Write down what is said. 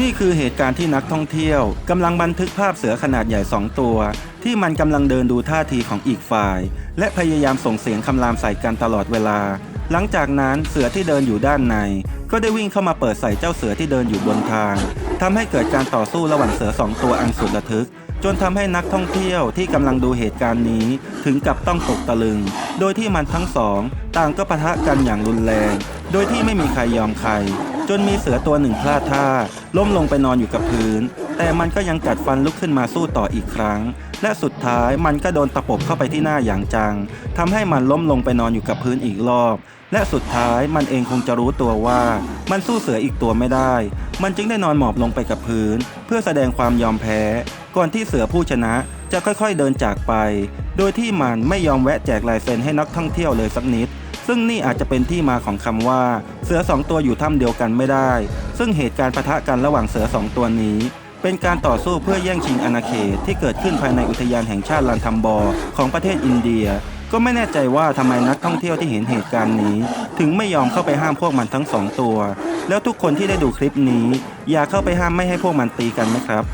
นี่คือเหตุการณ์ที่นักท่องเที่ยวกำลังบันทึกภาพเสือขนาดใหญ่สองตัว ที่มันกำลังเดินดูท่าทีของอีกฝ่าย และพยายามส่งเสียงคำรามใส่กันตลอดเวลา หลังจากนั้นเสือที่เดินอยู่ด้านใน ก็ได้วิ่งเข้ามาเปิดใส่เจ้าเสือที่เดินอยู่บนทางทำให้เกิดการต่อสู้ระหว่างเสือสองตัวอันสุดระทึก จนทำให้นักท่องเที่ยวที่กำลังดูเหตุการณ์นี้ ถึงกับต้องตกตะลึง โดยที่มันทั้งสอง ต่างก็ปะทะกันอย่างรุนแรง โดยที่ไม่มีใครยอมใคร จนมีเสือตัวหนึ่งพลาดท่า ล้มลงไปนอนอยู่กับพื้น แต่มันก็ยังกัดฟันลุกขึ้นมาสู้ต่ออีกครั้ง และสุดท้ายมันก็โดนตะปบเข้าไปที่หน้าอย่างจังทำให้มันล้มลงไปนอนอยู่กับพื้นอีกรอบ และสุดท้ายมันเองคงจะรู้ตัวว่า มันสู้เสืออีกตัวไม่ได้ มันจึงได้นอนหมอบลงไปกับพื้น เพื่อแสดงความยอมแพ้ ก่อนที่เสือผู้ชนะจะค่อยๆเดินจากไป โดยที่มันไม่ยอมแวะแจกลายเซ็นให้นักท่องเที่ยวเลยสักนิด ซึ่งนี่อาจจะเป็นที่มาของคำว่า เสือสองตัวอยู่ถ้ำเดียวกันไม่ได้ ซึ่งเหตุการณ์ปะทะกันระหว่างเสือสองตัวนี้ เป็นการต่อสู้เพื่อแย่งชิงอาณาเขตที่เกิดขึ้นภายในอุทยานแห่งชาติลันทัมบอร์ของประเทศอินเดีย ก็ไม่แน่ใจว่าทำไมนักท่องเที่ยวที่เห็นเหตุการณ์นี้ ถึงไม่ยอมเข้าไปห้ามพวกมันทั้งสองตัว แล้วทุกคนที่ได้ดูคลิปนี้ อยากเข้าไปห้ามไม่ให้พวกมันตีกันไหมครับ